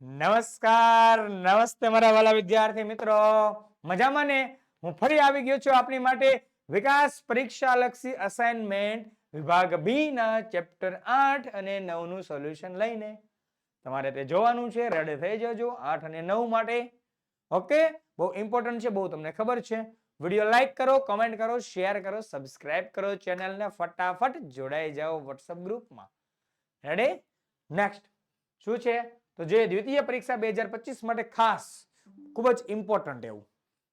નમસ્કાર, નમસ્તે મારા વાલા વિદ્યાર્થી મિત્રો. મજામાં ને? હું ફરી આવી ગયો છું આપની માટે વિકાસ પરીક્ષા લક્ષી અસાઇનમેન્ટ વિભાગ બી ના ચેપ્ટર આઠ અને નવનું સોલ્યુશન લઈને. તમારે તે જોવાનું છે રેડી થઈ જજો આઠ અને નવ માટે. ઓકે? બહુ ઇમ્પોર્ટન્ટ છે, બહુ તમને ખબર છે. વીડિયો લાઈક કરો કમેન્ટ કરો શેર કરો સબસ્ક્રાઇબ કરો, ચેનલને ફટાફટ જોડાઈ જાઓ વોટ્સઅપ ગ્રુપમાં રેડી નેક્સ્ટ શું છે? તો જે દ્વિતીય પરીક્ષા બે હજાર પચીસ માટે ખાસ ખૂબ જ ઇમ્પોર્ટન્ટ એવું.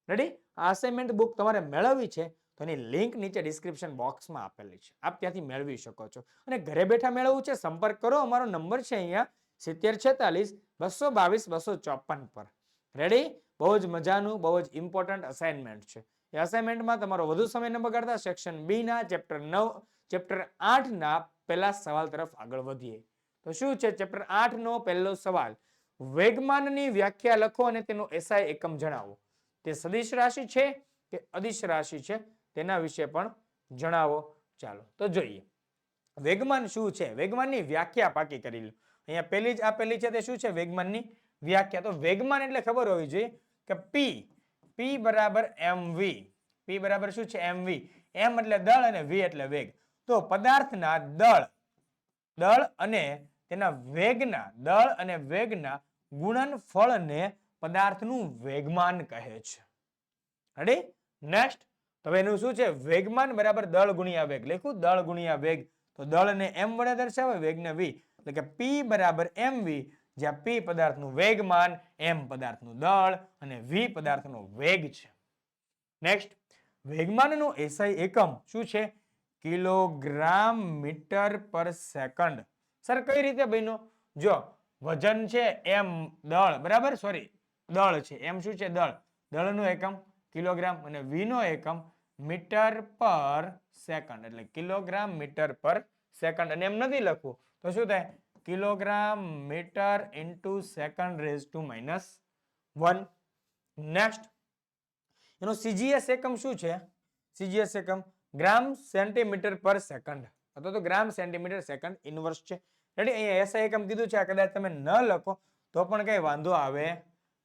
રેડી આ અસાઇનમેન્ટ બુક તમારે મેળવવી છે, તો એની લિંક નીચે ડિસ્ક્રિપ્શન બોક્સમાં આપેલી છે. આપ ત્યાંથી મેળવી શકો છો. અને ઘરે બેઠા મેળવવું છે, સંપર્ક કરો. અમારો નંબર છે અહીંયા સિત્તેર છેતાલીસ, બસો બાવીસ, બસો ચોપન પર. રેડી બહુ જ મજાનું, બહુ જ ઇમ્પોર્ટન્ટ અસાઇનમેન્ટ છે. એ અસાઇનમેન્ટમાં તમારો વધુ સમય ન બગાડતા સેક્શન બીના ચેપ્ટર નવ ચેપ્ટર આઠના પહેલા સવાલ તરફ આગળ વધીએ. તો શું છે? ચેપ્ટર આઠ નો પહેલો સવાલ. વેગમાનની વ્યાખ્યા લખો અને તેનો એસઆઈ એકમ જણાવો. તે સદિશ રાશિ છે કે અદિશ રાશિ છે? તેના વિશે પણ જણાવો. ચાલો, તો જોઈએ. વેગમાન શું છે? વેગમાનની વ્યાખ્યા પાકી કરી લો. અહીંયા પહેલી જ આપેલી છે તે શું છે? વેગમાનની વ્યાખ્યા. તો વેગમાન એટલે ખબર હોવી જોઈએ કે પી પી બરાબર એમ વી પી બરાબર શું છે? એમ વી એમ એટલે દળ અને વી એટલે વેગ. તો પદાર્થના દળ દળ અને તેના વેગના દળ અને વેગના ગુણનફળને પદાર્થનું વેગમાન કહે છે. રેડી નેક્સ્ટ તો એનું શું છે? વેગમાન બરાબર દળ ગુણ્યા વેગ. લખ્યું, દળ ગુણ્યા વેગ. તો દળને એમ વડે દર્શાવે, વેગને વી. એટલે કે પી બરાબર એમ વી જ્યાં પી પદાર્થનું વેગમાન એમ પદાર્થનું દળ અને વી પદાર્થનો વેગ છે. નેક્સ્ટ વેગમાનનો એસઆઈ એકમ શું છે? Kilogram metre per second. Sir, કઈ રીતે બન્યો? જો, વજન છે એમ દળ, બરાબર? સોરી દળ છે. એમ શું છે દળ? દળનું એકમ, કિલોગ્રામ અને વીનો એકમ મીટર પર સેકન્ડ. એટલે કિલોગ્રામ મીટર પર સેકન્ડ. અને એમ નથી લખવું. તો શું થાય? Kilogram metre into second raise to minus one next એનો સીજીએસ એકમ શું છે? સીજીએસ એકમ ગ્રામ સેન્ટીમીટર પર સેકન્ડ. અથવા તો ગ્રામ સેન્ટીમીટર સેકન્ડ ઇનવર્સ છે. રેડી અહીંયા એસઆઈ એકમ કીધું છે, આ કદાચ તમે ન લખો, તો પણ કઈ વાંધો આવે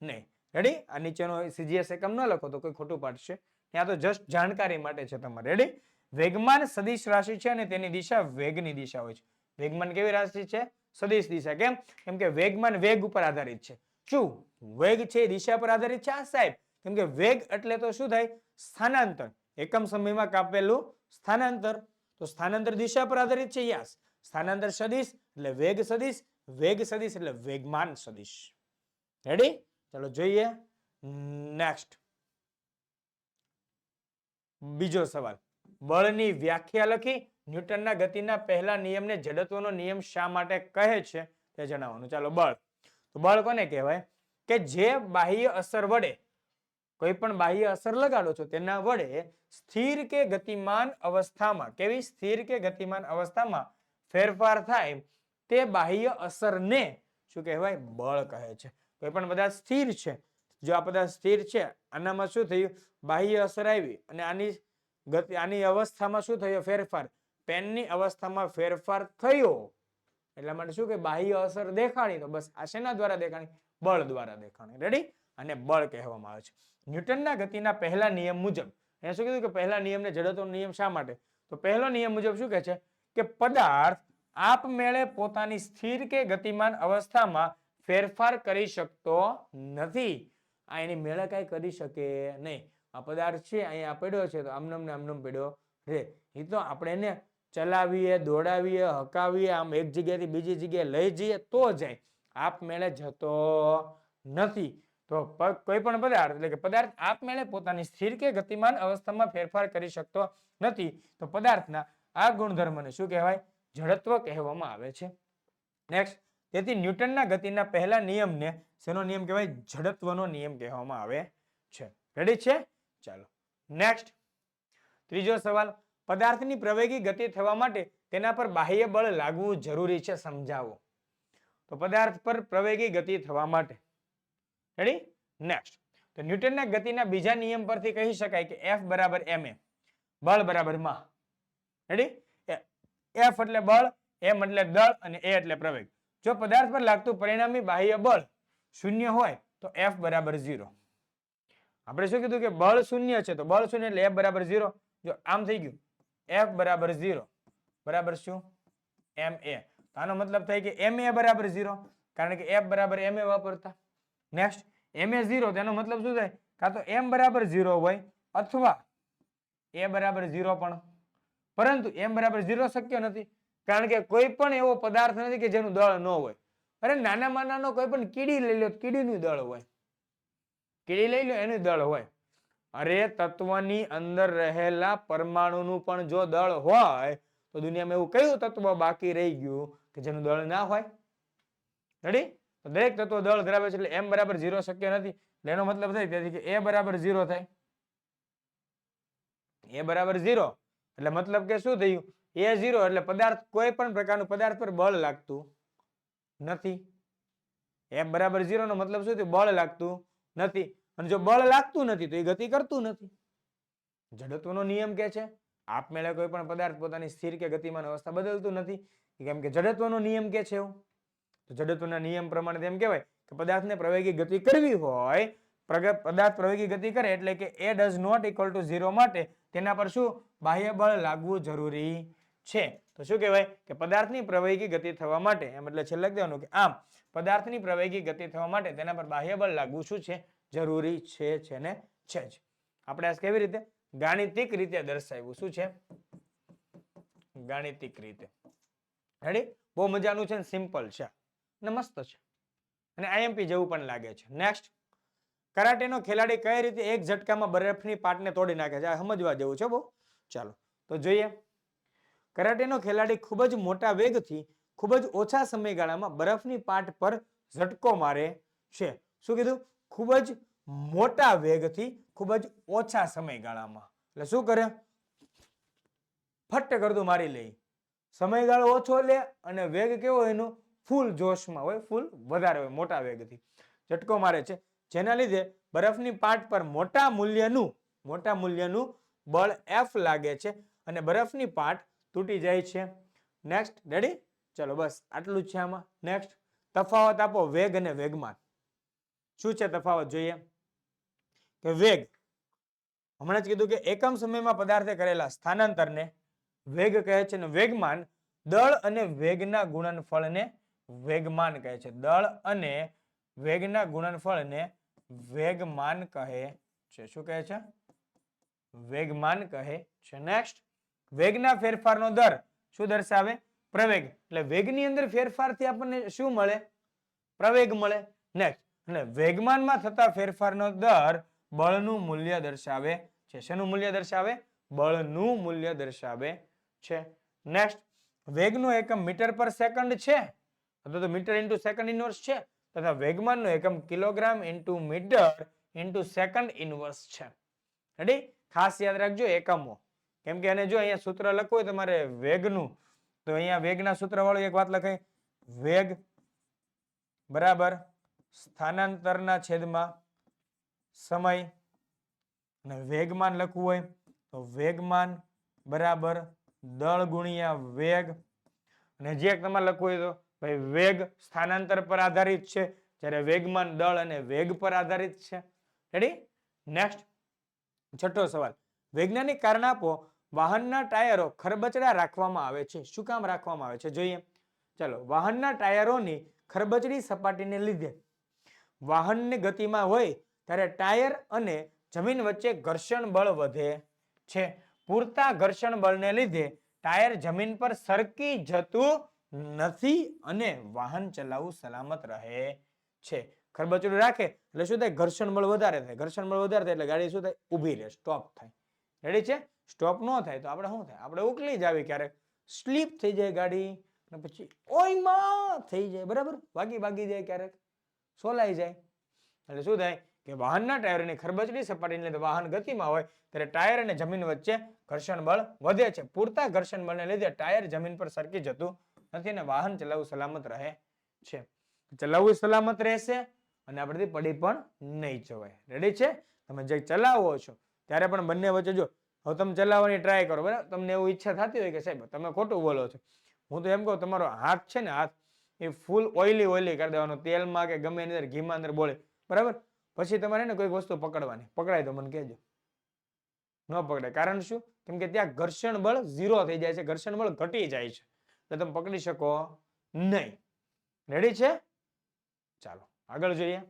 નહીં. રેડી આ નીચેનો સીજીએસ એકમ ન લખો, તો કોઈ ખોટું પાડશે ત્યાં તો જસ્ટ જાણકારી માટે છે તમારે. રેડી વેગમાન સદિશ રાશિ છે અને તેની દિશા વેગની દિશા હોય છે. વેગમાન કેવી રાશિ છે? સદિશ દિશા. કેમ? કેમ કે વેગમાન વેગ ઉપર આધારિત છે. શું? વેગ છે દિશા પર આધારિત છે? આ સાહેબ. કેમ કે વેગ એટલે તો શું થાય? સ્થાનાંતર. એકમ સમયમાં કાપેલું સ્થાનાંતર. તો સ્થાનાંતર દિશા પર આધારિત છે યસ. સ્થાનાંતર સદિશ એટલે વેગ સદિશ વેગ સદિશ એટલે વેગમાન સદિશ. રેડી ચાલો જોઈએ. નેક્સ્ટ બીજો સવાલ. બળની વ્યાખ્યા લખી ન્યૂટનના ગતિના પહેલા નિયમને જડત્વનો નિયમ શા માટે કહે છે તે જણાવવાનું. ચાલો, બળ. તો બળ કોને કહેવાય? કે જે બાહ્ય અસર વડે, કોઈ પણ બાહ્ય અસર લગાડો છો તેના વડે સ્થિર કે ગતિમાન અવસ્થામાં, કેવી? સ્થિર કે ગતિમાન અવસ્થામાં ફેરફાર થાય તે બાહ્ય અસરને શું કહેવાય? બળ કહે છે. કોઈ પણ પદાર્થ સ્થિર છે. જો આ પદાર્થ સ્થિર છે, આનામાં શું થયું? બાહ્ય અસર આવી અને આની ગતિ, આની અવસ્થામાં શું થયો? ફેરફાર. પેનની અવસ્થામાં ફેરફાર થયો. એટલા માટે શું કે બાહ્ય અસર દેખાણી તો બસ આ શેના દ્વારા દેખાણી? બળ દ્વારા દેખાણી. રેડી અને બળ કહેવામાં આવે છે. ન્યૂટનના ગતિના પહેલા નિયમ મુજબ એને શું કીધું કે પહેલા નિયમને જડતો નિયમ શા માટે? તો પહેલો નિયમ મુજબ શું કહે છે? કે પદાર્થ આપમેળે પોતાની સ્થિર કે ગતિમાન અવસ્થામાં ફેરફાર કરી શકતો નથી. આ એની મેળે કાંઈ કરી શકે નહીં. આ પદાર્થ છે, અહીંયા પડ્યો છે, તો આમનમ ને આમનમ પડ્યો રે. એ તો આપણે એને ચલાવીએ, દોડાવીએ, હકાવીએ, આમ એક જગ્યાએથી બીજી જગ્યાએ લઈ જઈએ તો જાય. આપમેળે જતો નથી. તો કોઈ પણ પદાર્થ, એટલે કે પદાર્થ આપમેળે પોતાની સ્થિર કે ગતિમાન અવસ્થામાં ફેરફાર કરી શકતો નથી. તો પદાર્થના આ ગુણધર્મને શું કહેવાય? જડત્વ કહેવામાં આવે છે. નેક્સ્ટ તેથી ન્યૂટનના ગતિના પહેલા નિયમને શેનો નિયમ કહેવાય? જડત્વનો નિયમ કહેવામાં આવે છે. રેડી છે? ચાલો. નેક્સ્ટ ત્રીજો સવાલ. પદાર્થની પ્રવેગી ગતિ થવા માટે તેના પર બાહ્ય બળ લાગવું જરૂરી છે, સમજાવો. તો પદાર્થ પર પ્રવેગી ગતિ થવા માટે. રેડી નેક્સ્ટ તો ન્યૂટનના ગતિના બીજા નિયમ પરથી કહી શકાય કે એફ બરાબર ma બળ બરાબરમાં. રેડી એફ એટલે બળ એમ એટલે દળ અને એ એટલે પ્રવેગ. જો પદાર્થ પર લાગતું પરિણામી બાહ્ય બળ શૂન્ય હોય, તો એફ બરાબર ઝીરો આપણે શું કીધું કે બળ શૂન્ય છે, તો બળ શૂન્ય એટલે એફ બરાબર ઝીરો જો આમ થઈ ગયું. એફ બરાબર ઝીરો બરાબર શું? એમ એ આનો મતલબ થાય કે એમ એ બરાબર ઝીરો કારણ કે એફ બરાબર એમ એ વાપરતા. નેક્સ્ટ એમ એ ઝીરો તેનો મતલબ શું થાય? કાં તો એમ બરાબર ઝીરો હોય, અથવા એ બરાબર ઝીરો પણ. પરંતુ એમ બરાબર ઝીરો શક્ય નથી. કારણ કે કોઈ પણ એવો પદાર્થ નથી કે જેનું દળ ન હોય. અરે નાનામાં નાનો કોઈ પણ કીડી લઈ લો, કીડીનું દળ હોય. કીડી લઈ લો, એનું દળ હોય. અરે તત્વની અંદર રહેલા પરમાણુનું પણ જો દળ હોય, તો દુનિયામાં એવું કયું તત્વ બાકી રહી ગયું કે જેનું દળ ના હોય? રેડી તો દરેક તત્વ દળ ધરાવે છે એટલે એમ બરાબર ઝીરો શક્ય નથી. એનો મતલબ થાય તેથી કે એ બરાબર ઝીરો થાય. એ બરાબર ઝીરો એટલે મતલબ કે શું થયું? એ ઝીરો એટલે પદાર્થ કોઈ પણ પ્રકારનું પદાર્થ પર બળ લાગતું નથી. એમ બરાબર ઝીરો નો મતલબ શું થયું? બળ લાગતું નથી. અને જો બળ લાગતું નથી, તો એ ગતિ કરતું નથી. જડત્વનો નિયમ કે છે? આપમેળે કોઈ પણ પદાર્થ પોતાની સ્થિર કે ગતિમાન અવસ્થા બદલતું નથી. કેમ કે જડત્વનો નિયમ કે છે એવું? તો જડત્વના નિયમ પ્રમાણે તેમ કહેવાય કે પદાર્થને પ્રવેગી ગતિ કરવી હોય પદાર્થ પ્રવેગી ગતિ કરે એટલે કે એ does not equal to zero માટે તેના પર શું બાહ્ય બળ લાગવું જરૂરી છે. તો શું કહેવાય? કે પદાર્થની પ્રવેગી ગતિ થવા માટે, એમ એટલે છેલ્લે દેવાનું કે આમ, પદાર્થની પ્રવેગી ગતિ થવા માટે તેના પર બાહ્ય બળ લાગવું શું છે? જરૂરી છે છે ને છે જ. આપણે આ કેવી રીતે? ગાણિતિક રીતે દર્શાવ્યું. શું છે? ગાણિતિક રીતે. રેડી બહુ મજાનું છે સિમ્પલ છે. ને મસ્ત છે. અને આઈએમપી જેવું પણ લાગે છે. નેક્સ્ટ કરાટેનો ખેલાડી કઈ રીતે એક ઝટકામાં બરફની પાટને તોડી નાખે છે? આ સમજવા જેવું છે બહુ ચાલો, તો જોઈએ. કરાટેનો ખેલાડી ખૂબ જ મોટા વેગથી, ખૂબ જ ઓછા સમયગાળામાં બરફની પાટ પર ઝટકો મારે છે. શું કીધું? ખૂબ જ મોટા વેગથી, ખૂબ જ ઓછા સમયગાળામાં. એટલે શું કરે? ફટ કરતું મારી લે. સમયગાળો ઓછો લે અને વેગ કેવો એનો? ફૂલ જોશમાં હોય, ફૂલ વધારે હોય, મોટા વેગથી. ઝટકો મારે છે. જેના લીધે બરફની પાટ પર મોટા મૂલ્યનું મોટા મૂલ્યનું બળ એફ લાગે છે અને બરફની પાટ તૂટી જાય છે. નેક્સ્ટ રેડી ચલો બસ, આટલું છે આમાં. નેક્સ્ટ તફાવત આપો વેગ અને વેગમાન. શું છે તફાવત જોઈએ? કે વેગ. હમણાં જ કીધું કે એકમ સમયમાં પદાર્થે કરેલા સ્થાનાંતરને વેગ કહે છે અને વેગમાન દળ અને વેગના ગુણનફળને વેગમાન કહે છે. દળ અને વેગના ગુણનફળને વેગમાન કહે છે. શું કહે છે? વેગમાન કહે છે. નેક્સ્ટ વેગના ફેરફારનો દર શું દર્શાવે? પ્રવેગ. એટલે વેગની અંદર ફેરફારથી આપણને શું મળે? પ્રવેગ મળે. નેક્સ્ટ અને વેગમાનમાં થતા ફેરફારનો દર બળનું મૂલ્ય દર્શાવે છે. શેનું મૂલ્ય દર્શાવે? બળનું મૂલ્ય દર્શાવે છે. નેક્સ્ટ વેગનો એકમ મીટર પર સેકન્ડ છે. અથવા તો મીટર ઇન્ટુ સેકન્ડ ઇનવર્સ છે. તથા વેગમાનનો એકમ kilogram into metre into second inverse છે. રેડી ખાસ યાદ રાખજો એકમો. કેમ કે એને જો અહીંયા સૂત્ર લખવું હોય તમારે વેગનું, તો અહીંયા વેગના સૂત્ર વાળું એક વાત લખાય. વેગ બરાબર સ્થાનાંતરના છેદમાં સમય અને વેગમાન લખવું હોય તો વેગમાન બરાબર દળ ગુણ્યા વેગ. અને જે તમારે લખવું હોય તો ભાઈ, વેગ સ્થાનાંતર પર આધારિત છે. જ્યારે વેગમાન દળ અને વેગ પર આધારિત છે. રેડી નેક્સ્ટ છઠ્ઠો સવાલ. વૈજ્ઞાનિક કારણ આપો વાહનના ટાયરો ખરબચડા રાખવામાં આવે છે. શું કામ રાખવામાં આવે છે? જોઈએ. ચાલો, વાહનના ટાયરોની ખરબચડી સપાટીને લીધે. વાહનની ગતિમાં હોય ત્યારે ટાયર અને જમીન વચ્ચે ઘર્ષણ બળ વધે છે. પૂરતા ઘર્ષણ બળને લીધે ટાયર જમીન પર સરકી જતું નથી અને વાહન ચલાવવું સલામત રહે છે. ખરબચડું રાખે એટલે શું થાય? ઘર્ષણ બળ વધારે થાય. ઘર્ષણ બળ વધારે થાય એટલે ગાડી શું થાય? ઊભી રહે સ્ટોપ થાય. રેડી છે? સ્ટોપ ન થાય તો આપણે શું થાય? આપણે ઉકલી જ આવી ક્યારેક સ્લીપ થઈ જાય ગાડી અને પછી ઓયમાં થઈ જાય. બરાબર? વાગી વાગી જાય ક્યારેક. સોલાઈ જાય. એટલે શું થાય? કે વાહનના ટાયરની ખરબચડી સપાટીને લીધે વાહન ગતિમાં હોય ત્યારે ટાયર અને જમીન વચ્ચે ઘર્ષણ બળ વધે છે. પૂરતા ઘર્ષણ બળને લીધે ટાયર જમીન પર સરકી જતું નથી અને વાહન ચલાવવું સલામત રહે છે. ચલાવવું સલામત રહેશે અને આપણેથી પડી પણ નહીં જવાય. રેડી છે? તમે જે ચલાવો છો, ત્યારે પણ બંને વચ્ચે જો, હવે તમે ચલાવવાની ટ્રાય કરો, બરાબર? તમને એવું ઈચ્છા થતી હોય કે સાહેબ, તમે ખોટું બોલો છો. હું તો એમ કહું, તમારો હાથ છે ને, હાથ એ ફૂલ ઓઇલી ઓઇલી કરી દેવાનો. તેલમાં કે ગમે એની અંદર ઘીમાં અંદર બોલે બરાબર? પછી તમારે ને કોઈક વસ્તુ પકડવાની. પકડાય તો મને કહેજો. ન પકડાય. કારણ શું? કેમ કે ત્યાં ઘર્ષણ બળ ઝીરો થઈ જાય છે. ઘર્ષણ બળ ઘટી જાય છે. એટલે તમે પકડી શકો નહીં. રેડી છે? ચાલો, આગળ જોઈએ.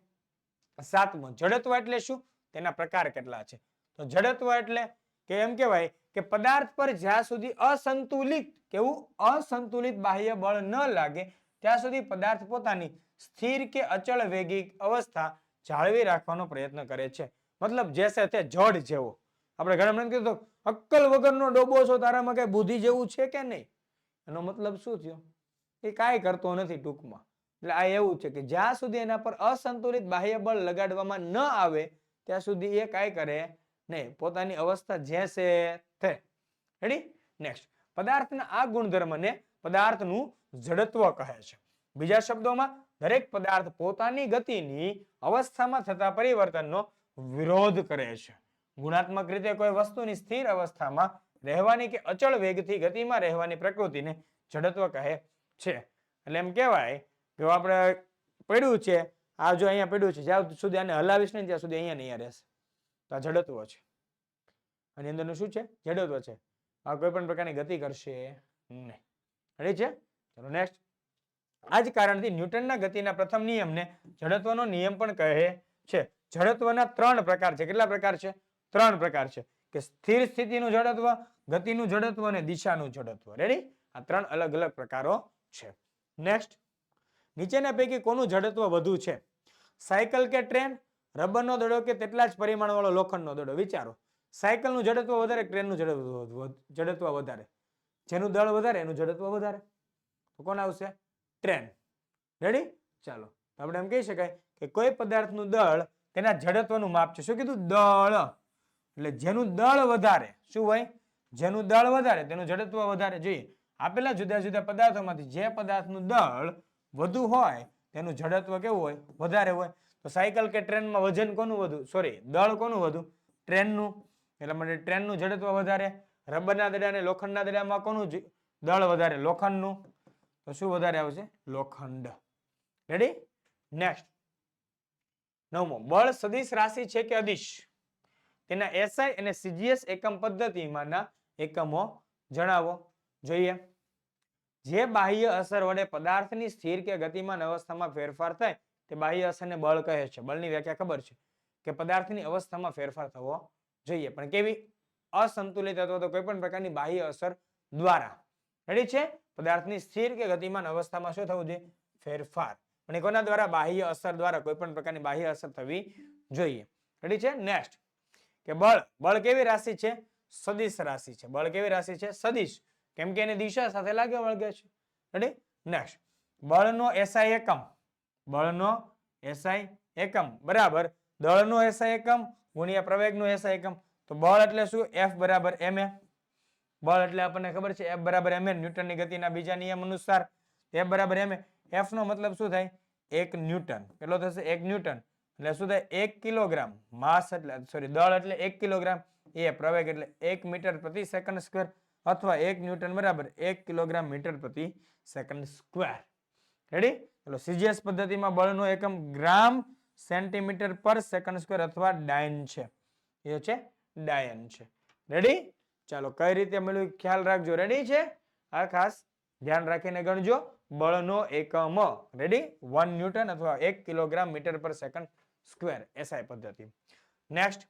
સાતમું, જડત્વ એટલે શું? તેના પ્રકાર કેટલા છે? તો જડત્વ એટલે કે એમ કહેવાય કે પદાર્થ પર જ્યાં સુધી અસંતુલિત, કેવું? અસંતુલિત બાહ્ય બળ ન લાગે, ત્યાં સુધી પદાર્થ પોતાની સ્થિર કે અચળ વેગી અવસ્થા જાળવી રાખવાનો પ્રયત્ન કરે છે. મતલબ જેસે તે જડ જેવો. આપણે ઘણા મને કીધું અક્કલ વગરનો ડોબો છો, તારામાં કઈ બુદ્ધિ જેવું છે કે નહીં? એનો મતલબ શું થયો? એ કાંઈ કરતો નથી ટૂંકમાં. એટલે આ એવું છે કે જ્યાં સુધી એના પર અસંતુલિત બાહ્ય બળ લગાડવામાં ન આવે, ત્યાં સુધી એ કાંઈ કરે નહીં. પોતાની અવસ્થા જે છે રેડી નેક્સ્ટ પદાર્થના આ ગુણધર્મને પદાર્થનું જડત્વ કહે છે. બીજા શબ્દોમાં, દરેક પદાર્થ પોતાની ગતિની અવસ્થામાં થતા પરિવર્તનનો વિરોધ કરે છે. ગુણાત્મક રીતે કોઈ વસ્તુની સ્થિર અવસ્થામાં રહેવાની કે અચળ વેગથી ગતિમાં રહેવાની પ્રકૃતિને જડત્વ કહે છે. એટલે એમ કહેવાય કે આપણે પડ્યું છે, આ જો અહીંયા પડ્યું છે, જ્યાં સુધી આને હલાવીશ ને ત્યાં સુધી અહીંયા નહીં રહેશે. તો આ જડત્વ છે. આની અંદરનું શું છે? જડત્વ છે. આ કોઈ પણ પ્રકારની ગતિ કરશે નહીં. રેડી છે? ચલો નેક્સ્ટ આ જ કારણથી ન્યૂટનના ગતિના પ્રથમ નિયમને જડત્વનો નિયમ પણ કહે છે. જડત્વના ત્રણ પ્રકાર છે. કેટલા પ્રકાર છે? ત્રણ પ્રકાર છે. કે સ્થિર સ્થિતિનું જડત્વ, ગતિનું જડત્વ અને દિશાનું જડત્વ. રેડી આ ત્રણ અલગ અલગ પ્રકારો છે. નેક્સ્ટ નીચેના પૈકી કોનું જડત્વ વધુ છે? સાયકલ કે ટ્રેન રબરનો દડો કે તેટલા જ પરિમાણવાળો લોખંડનો દડો? વિચારો. સાયકલનું જડત્વ વધારે ટ્રેનનું જડત્વ જડત્વ વધારે. જેનું દળ વધારે, એનું જડત્વ વધારે. તો કોણ આવશે? ટ્રેન રેડી ચાલો. આપણે એમ કહી શકાય કે કોઈ પદાર્થનું દળ તેના જડત્વનું માપ છે. શું કીધું? દળ. એટલે જેનું દળ વધારે, શું હોય? જેનું દળ વધારે, તેનું જડત્વ વધારે, જોઈએ. આપેલા જુદા જુદા પદાર્થોમાંથી જે પદાર્થનું દળ વધુ હોય, તેનું જડત્વ કેવું હોય? વધારે હોય. તો સાયકલ કે ટ્રેનમાં વજન કોનું વધુ? સોરી દળ કોનું વધુ? ટ્રેનનું. એટલા માટે ટ્રેનનું જડત્વ વધારે, રબરના દડા અને લોખંડના દડામાં કોનું દળ વધારે? લોખંડનું. તો શું વધારે આવશે? લોખંડ. રેડી નેક્સ્ટ નવમો. બળ સદિશ રાશિ છે કે અદિશ? તેના એસઆઈ અને સીજીએસ એકમ પદ્ધતિમાંના એકમો જણાવો. જોઈએ. જે બાહ્ય અસર વડે પદાર્થની સ્થિર કે ગતિમાન અવસ્થામાં ફેરફાર થાય, તે બાહ્ય અસરને બળ કહે છે. બળની વ્યાખ્યા ખબર છે કે પદાર્થની અવસ્થામાં ફેરફાર થવો જોઈએ. પણ કેવી? અસંતુલિત અથવા તો કોઈ પણ પ્રકારની બાહ્ય અસર દ્વારા. રેડી છે? પદાર્થની સ્થિર કે ગતિમાન અવસ્થામાં શું થવું જોઈએ? ફેરફાર. અને કોના દ્વારા? બાહ્ય અસર દ્વારા કોઈ પણ પ્રકારની બાહ્ય અસર થવી જોઈએ. રેડી છે? નેક્સ્ટ કે બળ બળ કેવી રાશિ છે? સદિશ રાશિ છે. બળ કેવી રાશિ છે? સદિશ. કેમ કે એની દિશા સાથે લાગે વળગે છે. રેડી નેક્સ્ટ બળનો એસઆઈ એકમ. બળનો એસઆઈ એકમ. બરાબર. દળનો એસઆઈ એકમ ગુણ્યા પ્રવેગનો એસઆઈ એકમ. તો બળ એટલે શું? એફ બરાબર એમ એ બળ એટલે આપણને ખબર છે એફ બરાબર એમ એ ન્યૂટનની ગતિના બીજા નિયમ અનુસાર એફ બરાબર એમ એ એફનો મતલબ શું થાય? એક ન્યૂટન. કેટલો થશે? એક ન્યૂટન. એટલે શું થાય? એક કિલોગ્રામ માસ એટલે સોરી દળ એટલે એક કિલોગ્રામ. એ પ્રવેગ એટલે એક મીટર પ્રતિ સેકન્ડ સ્ક્વેર અથવા એક ન્યૂટન બરાબર એક કિલોગ્રામ મીટર પ્રતિ સેકન્ડ સ્ક્વેર રેડી ચલો સીજીએસ પદ્ધતિમાં બળનો એકમ gram centimetre per second square અથવા ડાયન છે. એ છે ડાયન છે. રેડી ચાલો, કઈ રીતે મળ્યું? ખ્યાલ રાખજો. રેડી છે? આ ખાસ ધ્યાન રાખીને ગણજો. બળનો એકમ. રેડી વન ન્યૂટન અથવા એક kilogram metre per second square SI પદ્ધતિ. નેક્સ્ટ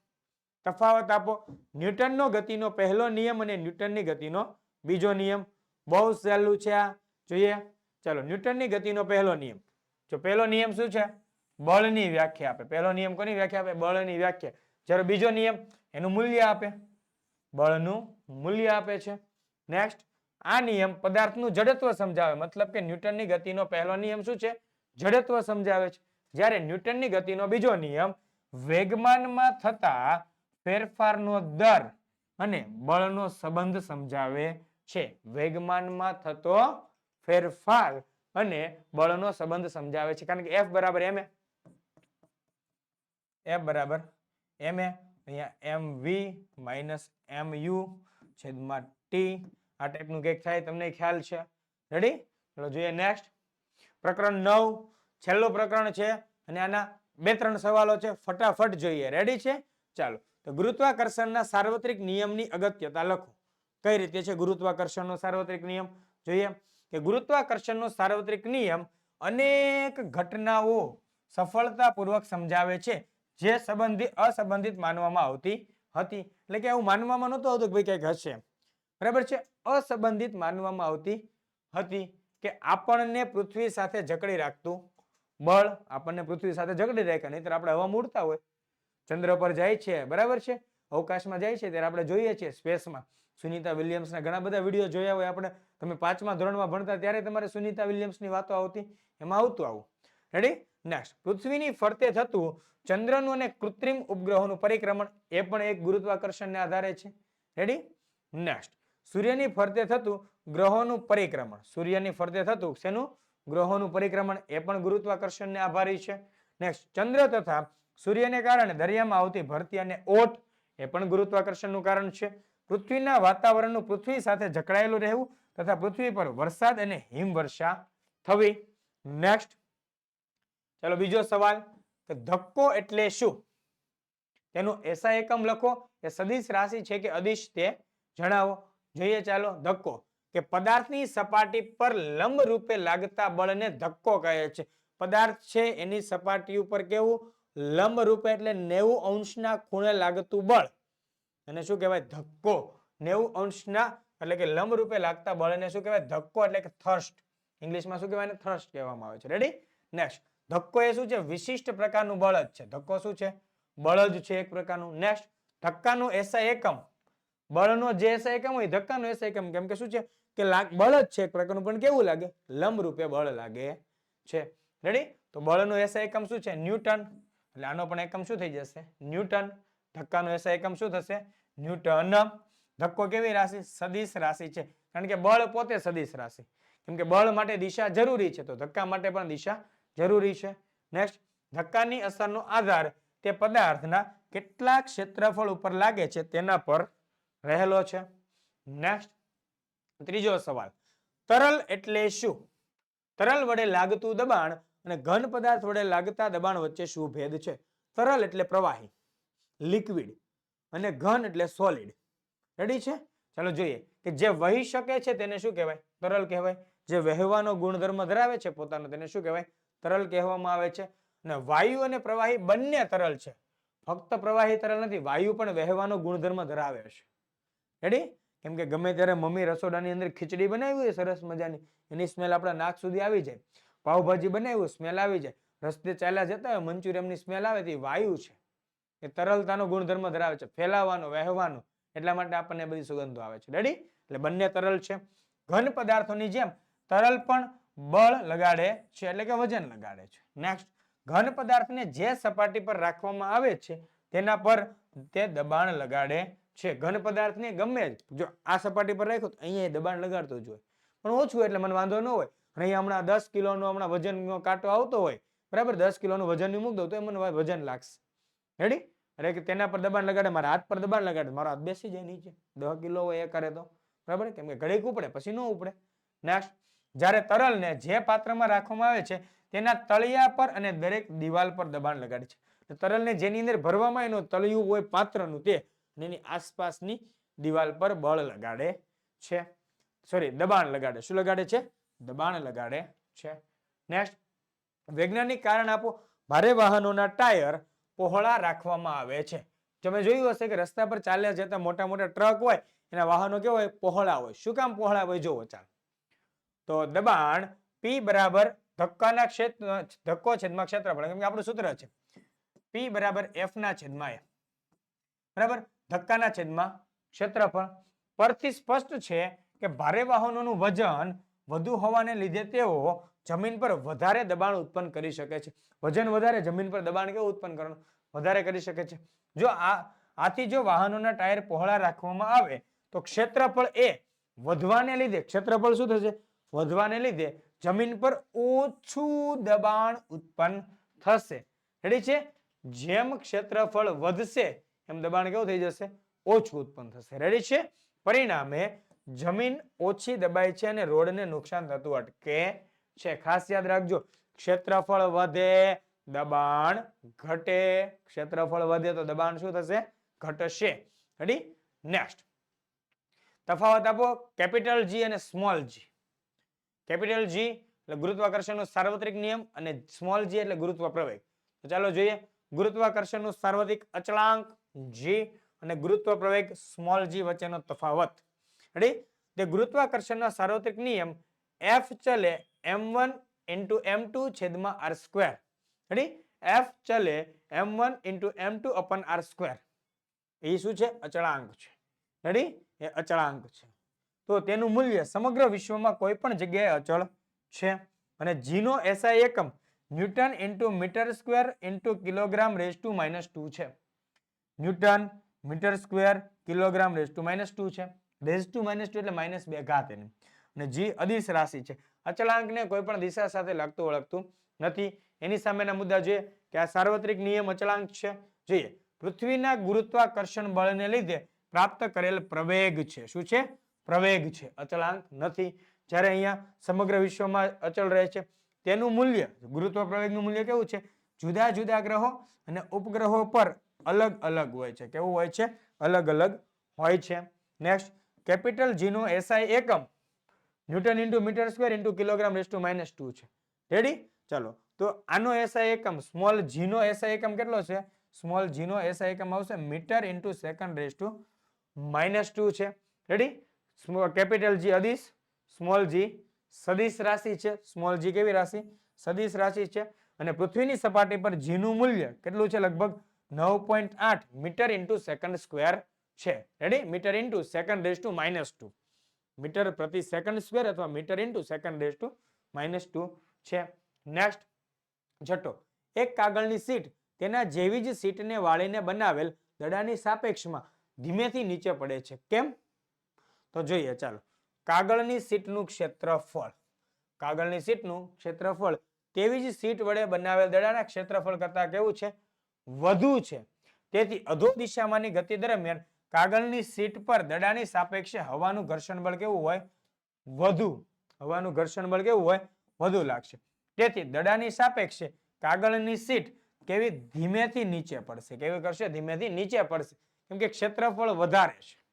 તફાવત આપો. ન્યૂટનનો ગતિનો પહેલો નિયમ અને ન્યૂટનની ગતિનો બીજો નિયમ. બહુ સહેલું છે આ. જોઈએ. ચાલો, ન્યૂટનની ગતિનો પહેલો નિયમ. જો પહેલો નિયમ શું છે? બળની વ્યાખ્યા આપે. પહેલો નિયમ કોની વ્યાખ્યા આપે? બળની વ્યાખ્યા. જ્યારે બીજો નિયમ એનું મૂલ્ય આપે. બળનું મૂલ્ય આપે છે. નેક્સ્ટ આ નિયમ પદાર્થનું જડત્વ સમજાવે. મતલબ કે ન્યૂટનની ગતિનો પહેલો નિયમ શું છે? જડત્વ સમજાવે છે. જ્યારે ન્યૂટનની ગતિનો બીજો નિયમ વેગમાનમાં થતા ફેરફારનો દર અને બળનો સંબંધ સમજાવે છે. વેગમાનમાં થતો ફેરફાર અને બળનો સંબંધ સમજાવે છે. કારણ કે એફ બરાબર એમ એફ બરાબર એમ એ અહીંયા M V minus M U છેદમાં ટી આ ટાઈપનું કંઈક થાય, તમને ખ્યાલ છે. રેડી ચલો જોઈએ નેક્સ્ટ પ્રકરણ નવ. છેલ્લું પ્રકરણ છે અને આના બે ત્રણ સવાલો છે. ફટાફટ જોઈએ. રેડી છે? ચાલો. તો ગુરુત્વાકર્ષણના સાર્વત્રિક નિયમની અગત્યતા લખો. કઈ રીતે છે ગુરુત્વાકર્ષણનો સાર્વત્રિક નિયમ? જોઈએ કે ગુરુત્વાકર્ષણનો સાર્વત્રિક નિયમ અનેક ઘટનાઓ સફળતાપૂર્વક સમજાવે છે, જે સંબંધિત અસંબંધિત માનવામાં આવતી હતી. એટલે કે એવું માનવામાં નહોતું આવતું કે ભાઈ કંઈક હશે. બરાબર છે? અસંબંધિત માનવામાં આવતી હતી કે આપણને પૃથ્વી સાથે જકડી રાખતું બળ આપણને પૃથ્વી સાથે જકડી રાખે, નહીતર આપણે હવા ઉડતા હોય. ચંદ્ર પર જાય છે, બરાબર છે? અવકાશમાં જાય છે, ત્યારે આપણે જોઈએ છીએ સ્પેસમાં. સુનીતા વિલિયમ્સના ઘણા બધા વીડિયો જોયા હોય આપણે. તમે પાંચમા ધોરણમાં ભણતા ત્યારે તમારે સુનીતા વિલિયમ્સની વાતો આવતી, એમાં આવતું આવું. રેડી નેક્સ્ટ પૃથ્વીની ફરતે થતું ચંદ્રનું અને કૃત્રિમ ઉપગ્રહોનું પરિક્રમણ એ પણ એક ગુરુત્વાકર્ષણને આધારે છે. રેડી નેક્સ્ટ સૂર્યની ફરતે થતું ગ્રહોનું પરિક્રમણ. સૂર્યની ફરતે થતું શેનું? ગ્રહોનું પરિક્રમણ એ પણ ગુરુત્વાકર્ષણને આભારી છે. નેક્સ્ટ ચંદ્ર તથા સૂર્યને કારણે દરિયામાં આવતી ભરતી અને ઓટ એ પણ ગુરુત્વાકર્ષણનું કારણ છે. પૃથ્વીના વાતાવરણનું પૃથ્વી સાથે જકડાયેલું રહેવું તથા પૃથ્વી પર વરસાદ અને હિમવર્ષા થવી. નેક્સ્ટ ચાલો બીજો સવાલ કે ધક્કો એટલે શું? તેનું એસા એકમ લખો. એ સદિશ રાશિ છે કે અદિશ તે જણાવો. જોઈએ ચાલો, ધક્કો. કે પદાર્થની સપાટી પર લંબ રૂપે લાગતા બળને ધક્કો કહે છે. પદાર્થ છે એની સપાટી ઉપર કેવું? લંબ રૂપે એટલે નેવું અંશના ખૂણે લાગતું બળ. અને શું કહેવાય? ધક્કો. નેવું અંશના એટલે કે લંબ રૂપે લાગતા બળને શું કહેવાય? ધક્કો એટલે કે થર્સ્ટ. ઇંગ્લિશમાં શું કહેવાય? થર્સ્ટ કહેવામાં આવે છે. રેડી નેક્સ્ટ ધક્કો એ શું છે? વિશિષ્ટ પ્રકારનું બળ જ છે. ધક્કો શું છે? બળ જ છે એક પ્રકારનું. નેક્સ્ટ ધક્કાનું એસા એકમ. બળનો જે એસા એકમ હોય, ધક્કાનો એસા એકમ. કેમ કે શું છે? કે બળ જ છે એક પ્રકારનું, પણ કેવું લાગે? લંબ રૂપે બળ લાગે છે. રેડી તો બળનો એસા એકમ શું છે? ન્યૂટન. એટલે આનો પણ એકમ શું થઈ જશે? ન્યૂટન. ધક્કાનો એસા એકમ શું થશે? ન્યૂટન. ધક્કો કેવી રાશિ? સદિશ રાશિ છે. કારણ કે બળ પોતે સદિશ રાશિ. કેમ કે બળ માટે દિશા જરૂરી છે. તો ધક્કા માટે પણ દિશા જરૂરી છે. નેક્સ્ટ ધક્કાની અસરનો આધાર તે પદાર્થના કેટલા ક્ષેત્રફળ ઉપર લાગે છે. તેના પર રહેલો છે. નેક્સ્ટ ત્રીજો સવાલ, તરલ એટલે શું? તરલ વડે લાગતું દબાણ અને ઘન પદાર્થ વડે લાગતા દબાણ વચ્ચે શું ભેદ છે? તરલ એટલે પ્રવાહી લિક્વિડ અને ઘન એટલે સોલિડ રેડી છે? ચાલો જોઈએ કે જે વહી શકે છે તેને શું કહેવાય? તરલ કહેવાય. જે વહેવાનો ગુણધર્મ ધરાવે છે પોતાનો તેને શું કહેવાય? તરલ કહેવામાં આવે છે. અને વાયુ અને પ્રવાહી બંને તરલ છે. ફક્ત પ્રવાહી તરલ નથી, વાયુ પણ વહેવાનો ગુણધર્મ ધરાવે છે. રેડી કેમ કે ગમે ત્યારે મમ્મી રસોડાની અંદર ખીચડી બનાવી હોય સરસ મજાની, એની સ્મેલ આપણા નાક સુધી આવી જાય. પાવભાજી બનાવ્યું સ્મેલ આવી જાય. રસ્તે ચાલ્યા જતા હોય મંચુરિયમની સ્મેલ આવે તે વાયુ છે. એ તરલતાનો ગુણધર્મ ધરાવે છે. ફેલાવાનો, વહેવાનો, એટલા માટે આપણને બધી સુગંધો આવે છે. રેડી એટલે બંને તરલ છે. ઘન પદાર્થોની જેમ તરલ પણ બળ લગાડે છે, એટલે કે વજન લગાડે છે. નેક્સ્ટ ઘન પદાર્થને જે સપાટી પર રાખવામાં આવે છે, તેના પર તે દબાણ લગાડે છે. ઘન પદાર્થને ગમે જ. જો આ સપાટી પર રાખ્યો તો અહીંયા દબાણ લગાડતો જ હોય. પણ ઓછું એટલે મને વાંધો ન હોય. અને અહીંયા હમણાં દસ કિલોનો હમણાં વજનનો કાંટો આવતો હોય, બરાબર? દસ કિલોનું વજનની મૂક દઉં તો એ મને વજન લાગશે. રેડી અરે કે તેના પર દબાણ લગાડે, મારા હાથ પર દબાણ લગાડે, મારો હાથ બેસી જાય નીચે. દસ કિલો હોય એ કરે તો. બરાબર? કેમ કે ઘડીક ઉપડે, પછી ન ઉપડે. નેક્સ્ટ જ્યારે તરલને જે પાત્રમાં રાખવામાં આવે છે, તેના તળિયા પર અને દરેક દિવાલ પર દબાણ લગાડે છે. તરલને જેની અંદર ભરવામાં એનું તળિયું હોય પાત્રનું તે અને એની આસપાસની દિવાલ પર બળ લગાડે છે. સોરી દબાણ લગાડે. શું લગાડે છે? દબાણ લગાડે છે. નેક્સ્ટ વૈજ્ઞાનિક કારણ આપો. ભારે વાહનોના ટાયર પહોળા રાખવામાં આવે છે. તમે જોયું હશે કે રસ્તા પર ચાલ્યા જતા મોટા મોટા ટ્રક હોય, એના વાહનો કેવા હોય? પહોળા હોય. શું કામ પહોળા હોય? જોવો ચાલ. તો દબાણ P બરાબર ધક્કાના ક્ષેત્ર, ધક્કો છેદમાં ક્ષેત્રફળ. કેમ કે આપણું સૂત્ર છે. P બરાબર F ના છેદમાં F. બરાબર? ધક્કાના છેદમાં ક્ષેત્રફળ. પરથી સ્પષ્ટ છે કે ભારે વાહનોનું વજન વધુ હોવાને લીધે તેઓ જમીન પર વધારે દબાણ ઉત્પન્ન કરી શકે છે. વજન વધારે, જમીન પર દબાણ કેવું ઉત્પન્ન કરવાનું? વધારે કરી શકે છે. જો આ, આથી જો વાહનોના ટાયર પહોળા રાખવામાં આવે, તો ક્ષેત્રફળ એ વધવાને લીધે, ક્ષેત્રફળ શું થશે? વધવાને લીધે જમીન પર ઓછું દબાણ ઉત્પન્ન થશે. રેડી છે? જેમ ક્ષેત્રફળ વધશે એમ દબાણ કેવું થઈ જશે? ઓછું ઉત્પન્ન થશે. રેડી છે? પરિણામે જમીન ઓછી દબાય છે અને રોડને નુકસાન થતું અટકે છે. ખાસ યાદ રાખજો, ક્ષેત્રફળ વધે, દબાણ ઘટે. ક્ષેત્રફળ વધે તો દબાણ શું થશે? ઘટશે. રેડી નેક્સ્ટ તફાવત આપો, કેપિટલ જી અને સ્મોલ જી કેપિટલ જી એટલે ગુરુત્વાકર્ષણનો સાર્વત્રિક નિયમ અને સ્મોલ જી એટલે ગુરુત્વ પ્રવેગ. તો ચાલો જોઈએ, ગુરુત્વાકર્ષણનું સાર્વત્રિક અચળાંક જી અને ગુરુત્વ પ્રવેગ સ્મોલ જી વચ્ચેનો તફાવત. રેડી તે ગુરુત્વાકર્ષણનો સાર્વત્રિક નિયમ એફ ચલે M one into M two છેદમાં આર સ્ક્વેર રેડી એફ ચલે M one into M two upon R square એ શું છે? અચળાંક છે. રેડી એ અચળાંક છે. તો તેનું મૂલ્ય સમગ્ર વિશ્વમાં કોઈ પણ જગ્યાએ અચળ છે. અને જીનો એસઆઈ એકમ newton into metre square into kilogram raise to minus two છે. Newton, metre square, kilogram raise to minus two છે. રેસ ટુ માઇનસ ટુ એટલે માઇનસ બે ઘાત એની. અને જી અદિશ રાશિ છે. અચળાંકને કોઈ પણ દિશા સાથે લાગતું ઓળખતું નથી. એની સામેના મુદ્દા જોઈએ કે આ સાર્વત્રિક નિયમ અચળાંક છે. જોઈએ. પૃથ્વીના ગુરુત્વાકર્ષણ બળને લીધે પ્રાપ્ત કરેલ પ્રવેગ છે. શું છે? પ્રવેગ છે. અચળાંક નથી. જ્યારે અહીંયા સમગ્ર વિશ્વમાં અચળ રહે છે. તેનું મૂલ્ય, ગુરુત્વ પ્રવેગનું મૂલ્ય કેવું છે? જુદા જુદા ગ્રહો અને ઉપગ્રહો પર અલગ અલગ હોય છે. કેવું હોય છે? અલગ અલગ હોય છે. નેક્સ્ટ કેપિટલ જીનો એસઆઈ એકમ newton into metre square into kilogram raise to minus two છે. રેડી ચાલો. તો આનો એસઆઈ એકમ, સ્મોલ જીનો એસઆઈ એકમ કેટલો છે? સ્મોલ જીનો એસઆઈ એકમ આવશે metre into second raise to minus two છે. રેડી કેપિટલ જી અદિશ, સ્મોલ જી સદિશ રાશિ છે. સ્મોલ જી કેવી રાશિ? સદિશ રાશિ છે. અને પૃથ્વીની સપાટી પર જીનું મૂલ્ય કેટલું છે? લગભગ નવ પોઈન્ટ આઠ મીટર ઇન્ટુ સેકન્ડ સ્ક્વેર છે. Ready metre into second raise to minus two metre પ્રતિ સેકન્ડ સ્ક્વેર અથવા metre into second raise to minus two છે. નેક્સ્ટ જટો એક કાગળની સીટ તેના જેવી જ સીટને વાળીને બનાવેલ દડાની સાપેક્ષમાં ધીમેથી નીચે પડે છે. કેમ? તો જોઈએ, ચાલો. કાગળની સીટનું ક્ષેત્રફળ. કાગળની સીટનું ક્ષેત્રફળ તેવી જ સીટ વડે બનાવેલ દડાના ક્ષેત્રફળ કરતા કેવું છે? વધુ છે. તેથી અધો દિશામાંની ગતિ દરમિયાન કાગળની સીટ પર દડાની સાપેક્ષે હવાનું ઘર્ષણ બળ કેવું હોય? વધુ. હવાનું ઘર્ષણ બળ કેવું હોય? વધુ લાગશે. તેથી દડાની સાપેક્ષે કાગળની સીટ કેવી ધીમેથી નીચે પડશે. કેવી કરશે? ધીમેથી નીચે પડશે. કેમ કે ક્ષેત્રફળ વધારે છે.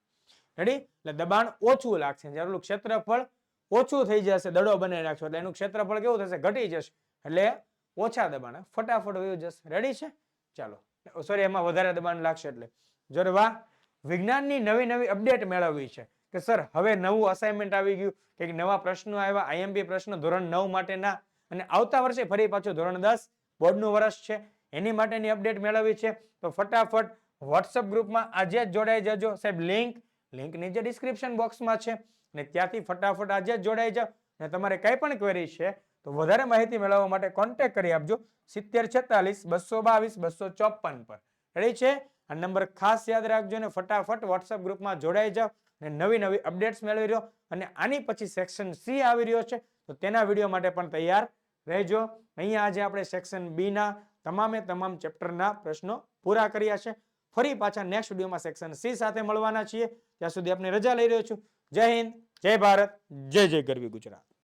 રેડી એટલે દબાણ ઓછું લાગશે. જ્યારે ક્ષેત્રફળ ઓછું થઈ જશે, દડો બનાવી નાખશો, એટલે એનું ક્ષેત્રફળ કેવું થશે? ઘટી જશે. એટલે ઓછા દબાણ. ફટાફટ વયું જશે. રેડી છે? ચાલો. સોરી એમાં વધારે દબાણ લાગશે એટલે. જો વાહ. વિજ્ઞાનની નવી નવી અપડેટ મેળવવી છે. કે સર, હવે નવું અસાઇનમેન્ટ આવી ગયું. કે નવા પ્રશ્નો આવ્યા. આઈએમપી પ્રશ્ન ધોરણ નવ માટેના. અને આવતા વર્ષે ફરી પાછું ધોરણ દસ. બોર્ડનું વર્ષ છે. એની માટેની અપડેટ મેળવવી છે. તો ફટાફટ વોટ્સઅપ ગ્રુપમાં આજે જ જોડાઈ જજો. સાહેબ લિંક લિંક નીચે ડિસ્ક્રિપ્શન બોક્સમાં છે. અને ત્યાંથી ફટાફટ આજે જ જોડાઈ જાઓ. અને તમારે કંઈ પણ ક્વેરી છે તો વધારે માહિતી મેળવવા માટે કોન્ટેક્ટ કરી આપજો સિત્તેર છેતાલીસ, બસો બાવીસ, બસો ચોપન પર. રેડી છે? આ નંબર ખાસ યાદ રાખજો અને ફટાફટ વોટ્સઅપ ગ્રુપમાં જોડાઈ જાઓ અને નવી નવી અપડેટ્સ મેળવી રહ્યો અને આની પછી સેક્શન સી આવી રહ્યો છે તો તેના વીડિયો માટે પણ તૈયાર રહેજો. અહીંયા આજે આપણે સેક્શન બીના તમામે તમામ ચેપ્ટરના પ્રશ્નો પૂરા કર્યા છે. ફરી પાછા નેક્સ્ટ વિડીયોમાં સેક્શન સી સાથે મળવાના છીએ. ત્યાં સુધી આપણે રજા લઈ રહ્યો છું. જય હિન્દ, જય ભારત, જય જય ગરવી ગુજરાત.